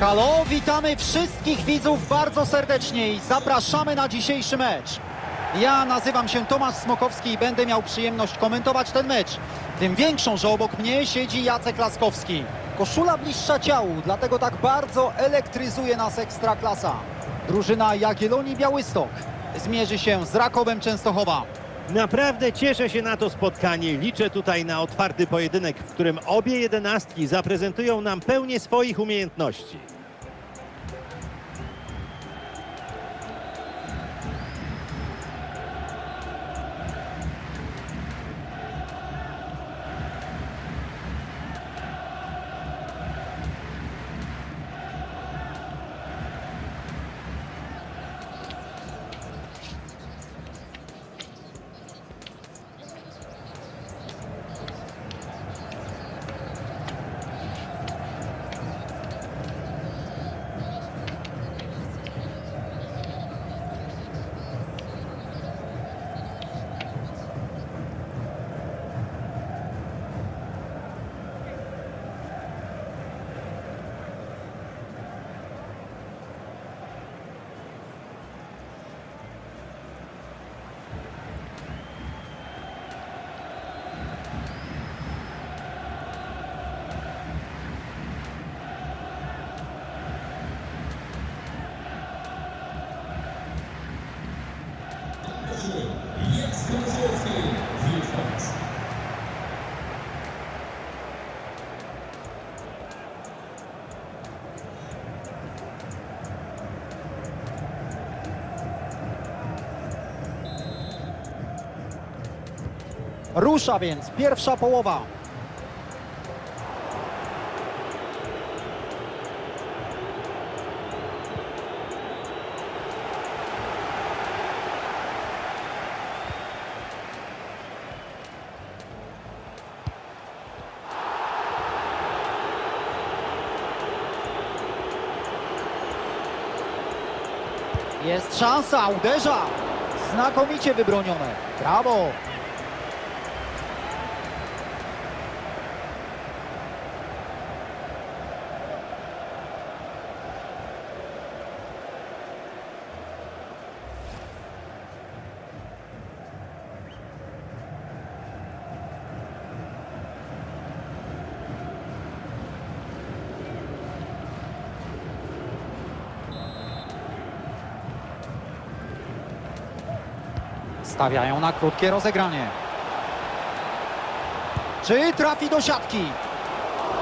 Halo, witamy wszystkich widzów bardzo serdecznie i zapraszamy na dzisiejszy mecz. Ja nazywam się Tomasz Smokowski i będę miał przyjemność komentować ten mecz. Tym większą, że obok mnie siedzi Jacek Laskowski. Koszula bliższa ciału, dlatego tak bardzo elektryzuje nas Ekstraklasa. Drużyna Jagiellonii Białystok zmierzy się z Rakowem Częstochowa. Naprawdę cieszę się na to spotkanie. Liczę tutaj na otwarty pojedynek, w którym obie jedenastki zaprezentują nam pełnię swoich umiejętności. Rusza więc pierwsza połowa. Jest szansa, uderza. Znakomicie wybronione. Brawo. Stawiają na krótkie rozegranie. Czy trafi do siatki?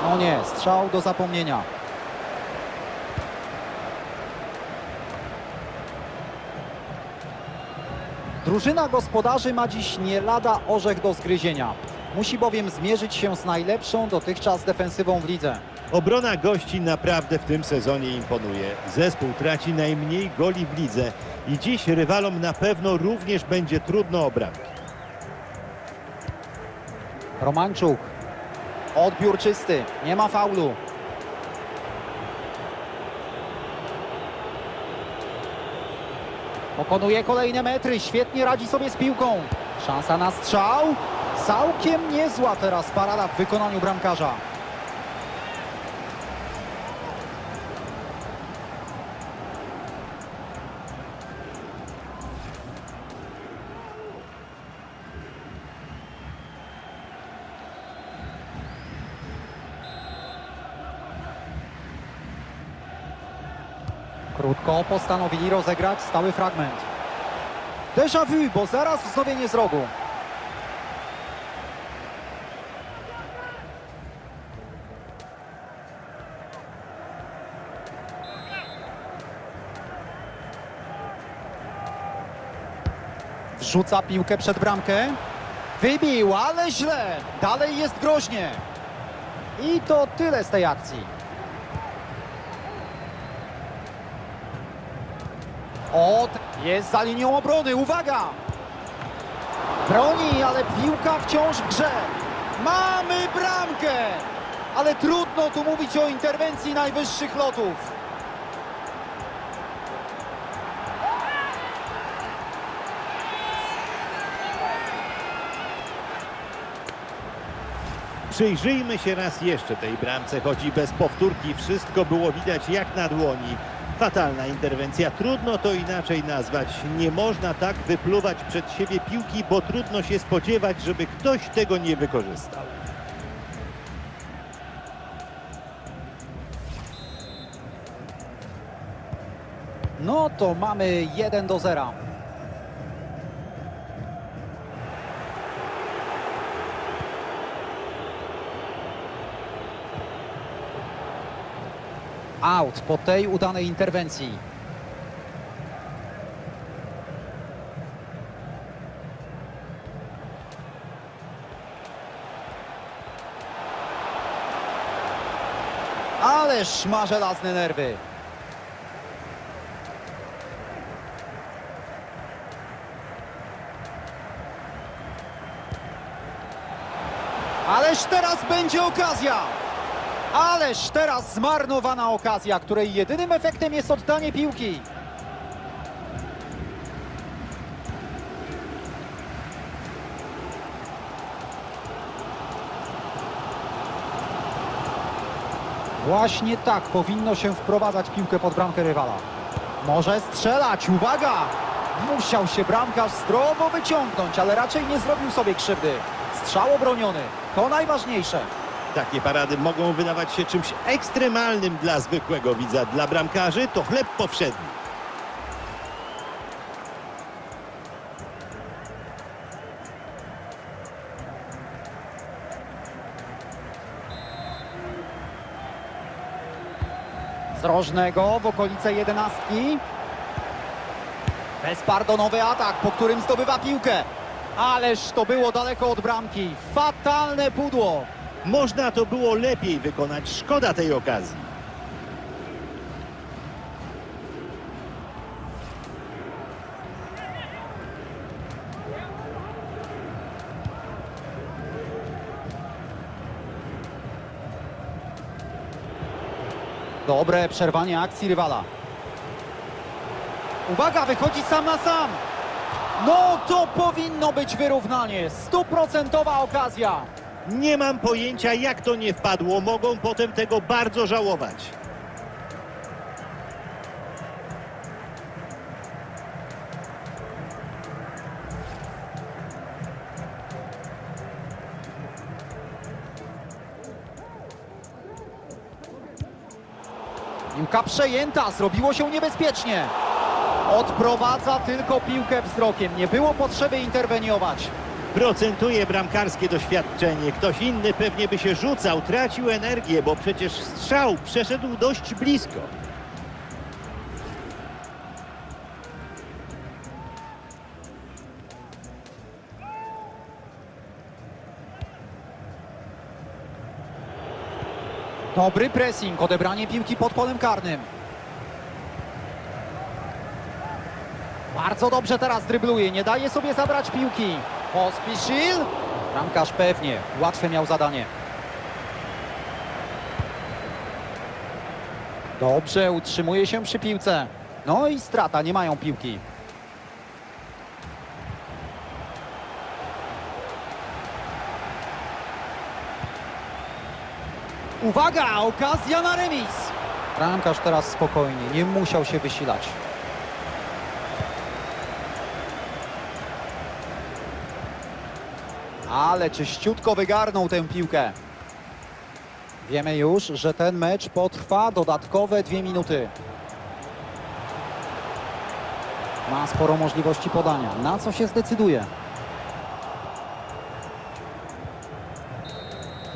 No nie, strzał do zapomnienia. Drużyna gospodarzy ma dziś nie lada orzech do zgryzienia. Musi bowiem zmierzyć się z najlepszą dotychczas defensywą w lidze. Obrona gości naprawdę w tym sezonie imponuje. Zespół traci najmniej goli w lidze i dziś rywalom na pewno również będzie trudno o bramki. Romanczuk. Odbiór czysty, nie ma faulu. Pokonuje kolejne metry, świetnie radzi sobie z piłką. Szansa na strzał. Całkiem niezła teraz parada w wykonaniu bramkarza. Krótko postanowili rozegrać stały fragment. Déjà vu, bo zaraz wznowienie z rogu. Wrzuca piłkę przed bramkę. Wybił, ale źle. Dalej jest groźnie. I to tyle z tej akcji. Od jest za linią obrony, uwaga! Broni, ale piłka wciąż w grze. Mamy bramkę! Ale trudno tu mówić o interwencji najwyższych lotów. Przyjrzyjmy się raz jeszcze tej bramce, choć i bez powtórki wszystko było widać jak na dłoni. Fatalna interwencja, trudno to inaczej nazwać. Nie można tak wypluwać przed siebie piłki, bo trudno się spodziewać, żeby ktoś tego nie wykorzystał. No to mamy 1 do 0. Out po tej udanej interwencji. Ależ ma żelazne nerwy. Ależ teraz będzie okazja! Ależ teraz zmarnowana okazja, której jedynym efektem jest oddanie piłki. Właśnie tak powinno się wprowadzać piłkę pod bramkę rywala. Może strzelać, uwaga! Musiał się bramkarz zdrowo wyciągnąć, ale raczej nie zrobił sobie krzywdy. Strzał obroniony, to najważniejsze. Takie parady mogą wydawać się czymś ekstremalnym dla zwykłego widza. Dla bramkarzy to chleb powszedni. Rożnego w okolice jedenastki. Bezpardonowy atak, po którym zdobywa piłkę. Ależ to było daleko od bramki. Fatalne pudło. Można to było lepiej wykonać. Szkoda tej okazji. Dobre przerwanie akcji rywala. Uwaga, wychodzi sam na sam. No to powinno być wyrównanie. Stuprocentowa okazja. Nie mam pojęcia, jak to nie wpadło. Mogą potem tego bardzo żałować. Piłka przejęta, zrobiło się niebezpiecznie. Odprowadza tylko piłkę wzrokiem. Nie było potrzeby interweniować. Procentuje bramkarskie doświadczenie. Ktoś inny pewnie by się rzucał, tracił energię, bo przecież strzał przeszedł dość blisko. Dobry pressing, odebranie piłki pod polem karnym. Bardzo dobrze teraz drybluje, nie daje sobie zabrać piłki. Pospiszil. Bramkarz pewnie, łatwe miał zadanie. Dobrze, utrzymuje się przy piłce. No i strata, nie mają piłki. Uwaga, okazja na remis. Bramkarz teraz spokojnie, nie musiał się wysilać. Ale czyściutko wygarnął tę piłkę. Wiemy już, że ten mecz potrwa dodatkowe dwie minuty. Ma sporo możliwości podania. Na co się zdecyduje?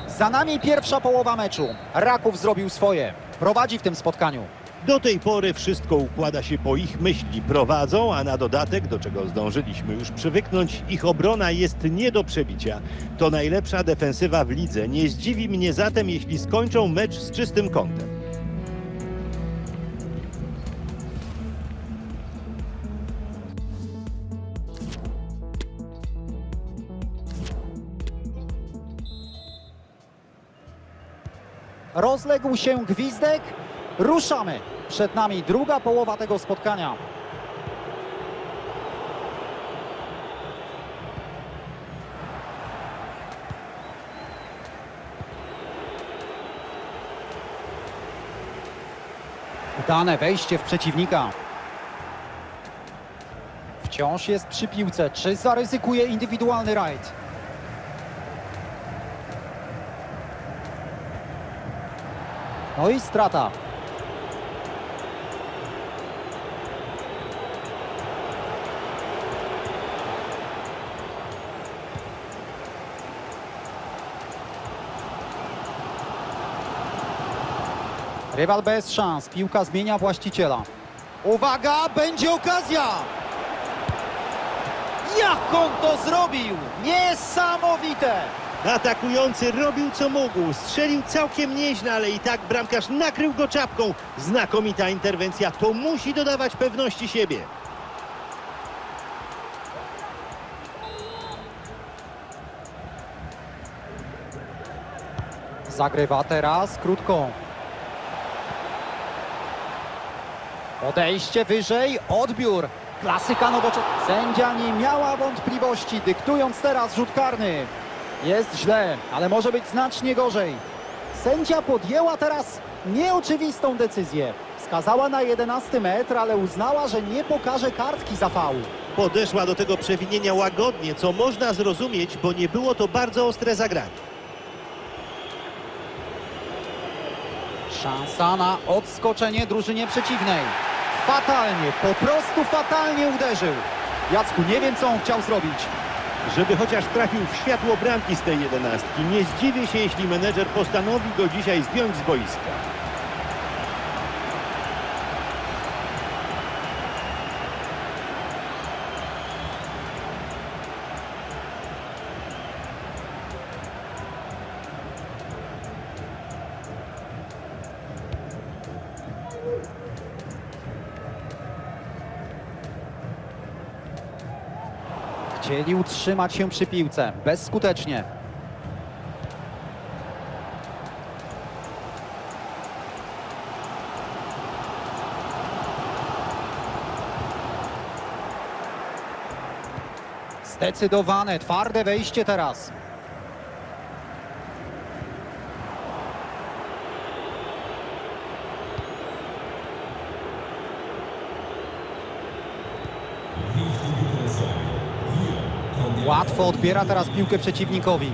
Za nami pierwsza połowa meczu. Raków zrobił swoje. Prowadzi w tym spotkaniu. Do tej pory wszystko układa się po ich myśli. Prowadzą, a na dodatek, do czego zdążyliśmy już przywyknąć, ich obrona jest nie do przebicia. To najlepsza defensywa w lidze. Nie zdziwi mnie zatem, jeśli skończą mecz z czystym kątem. Rozległ się gwizdek. Ruszamy. Przed nami druga połowa tego spotkania. Dane wejście w przeciwnika. Wciąż jest przy piłce. Czy zaryzykuje indywidualny rajd? No i strata. Rywal bez szans. Piłka zmienia właściciela. Uwaga, będzie okazja! Jak on to zrobił? Niesamowite! Atakujący robił co mógł, strzelił całkiem nieźle, ale i tak bramkarz nakrył go czapką. Znakomita interwencja, to musi dodawać pewności siebie. Zagrywa teraz krótką. Podejście wyżej, odbiór. Klasyka nowoczesna. Sędzia nie miała wątpliwości, dyktując teraz rzut karny. Jest źle, ale może być znacznie gorzej. Sędzia podjęła teraz nieoczywistą decyzję. Wskazała na 11 metr, ale uznała, że nie pokaże kartki za faul. Podeszła do tego przewinienia łagodnie, co można zrozumieć, bo nie było to bardzo ostre zagranie. Szansa na odskoczenie drużynie przeciwnej. Fatalnie, po prostu fatalnie uderzył. Jacku, nie wiem, co on chciał zrobić. Żeby chociaż trafił w światło bramki z tej jedenastki, nie zdziwię się, jeśli menedżer postanowi go dzisiaj zdjąć z boiska. Chcieli utrzymać się przy piłce, bezskutecznie. Zdecydowane, twarde wejście teraz. Łatwo odbiera teraz piłkę przeciwnikowi.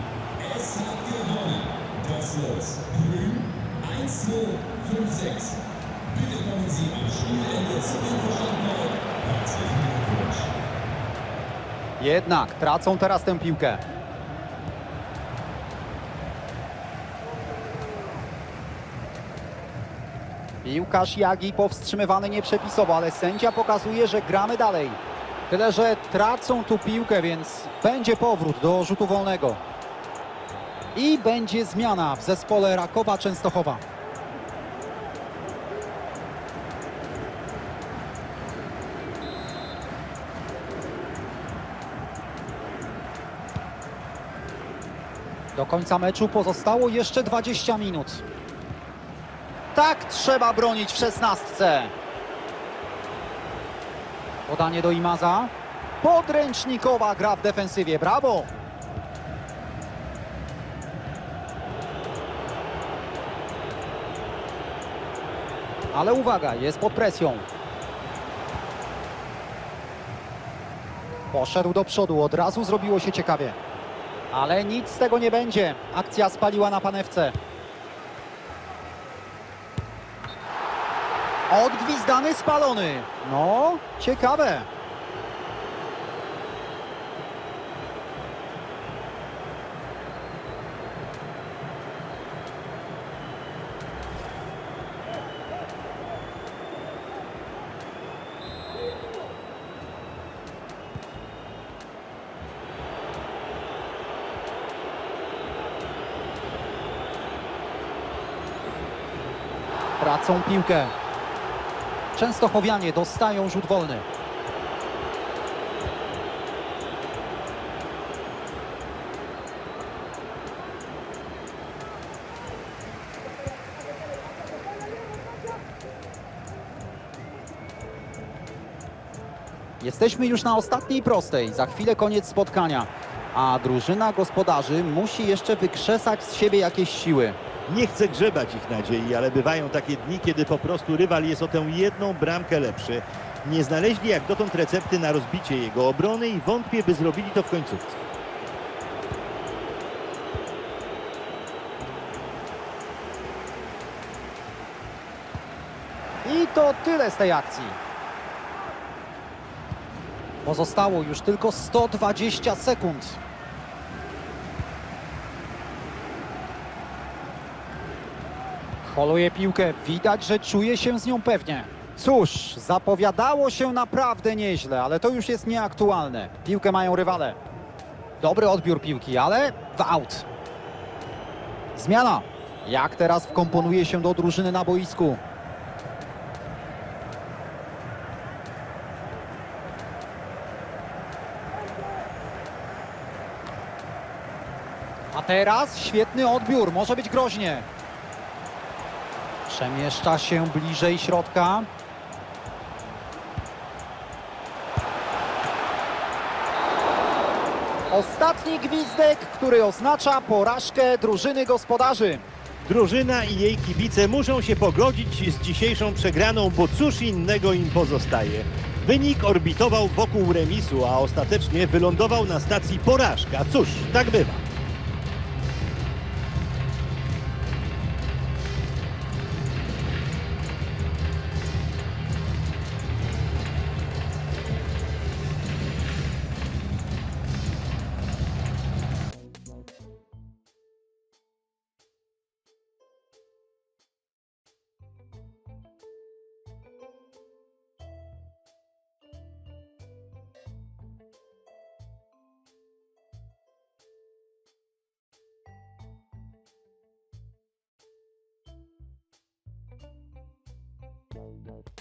Jednak tracą teraz tę piłkę. Piłkarz Jagi powstrzymywany nieprzepisowo, ale sędzia pokazuje, że gramy dalej. Tyle, że tracą tu piłkę, więc będzie powrót do rzutu wolnego. I będzie zmiana w zespole Rakowa Częstochowa. Do końca meczu pozostało jeszcze 20 minut. Tak trzeba bronić w szesnastce. Podanie do Imaza. Podręcznikowa gra w defensywie. Brawo! Ale uwaga, jest pod presją. Poszedł do przodu, od razu zrobiło się ciekawie. Ale nic z tego nie będzie. Akcja spaliła na panewce. Odgwizdany, spalony. No, ciekawe. Tracą piłkę. Częstochowianie dostają rzut wolny. Jesteśmy już na ostatniej prostej. Za chwilę koniec spotkania. A drużyna gospodarzy musi jeszcze wykrzesać z siebie jakieś siły. Nie chcę grzebać ich nadziei, ale bywają takie dni, kiedy po prostu rywal jest o tę jedną bramkę lepszy. Nie znaleźli jak dotąd recepty na rozbicie jego obrony i wątpię, by zrobili to w końcówce. I to tyle z tej akcji. Pozostało już tylko 120 sekund. Holuje piłkę, widać, że czuje się z nią pewnie. Cóż, zapowiadało się naprawdę nieźle, ale to już jest nieaktualne. Piłkę mają rywale. Dobry odbiór piłki, ale w aut. Zmiana. Jak teraz wkomponuje się do drużyny na boisku? A teraz świetny odbiór, może być groźnie. Przemieszcza się bliżej środka. Ostatni gwizdek, który oznacza porażkę drużyny gospodarzy. Drużyna i jej kibice muszą się pogodzić z dzisiejszą przegraną, bo cóż innego im pozostaje. Wynik orbitował wokół remisu, a ostatecznie wylądował na stacji porażka. Cóż, tak bywa. Bye.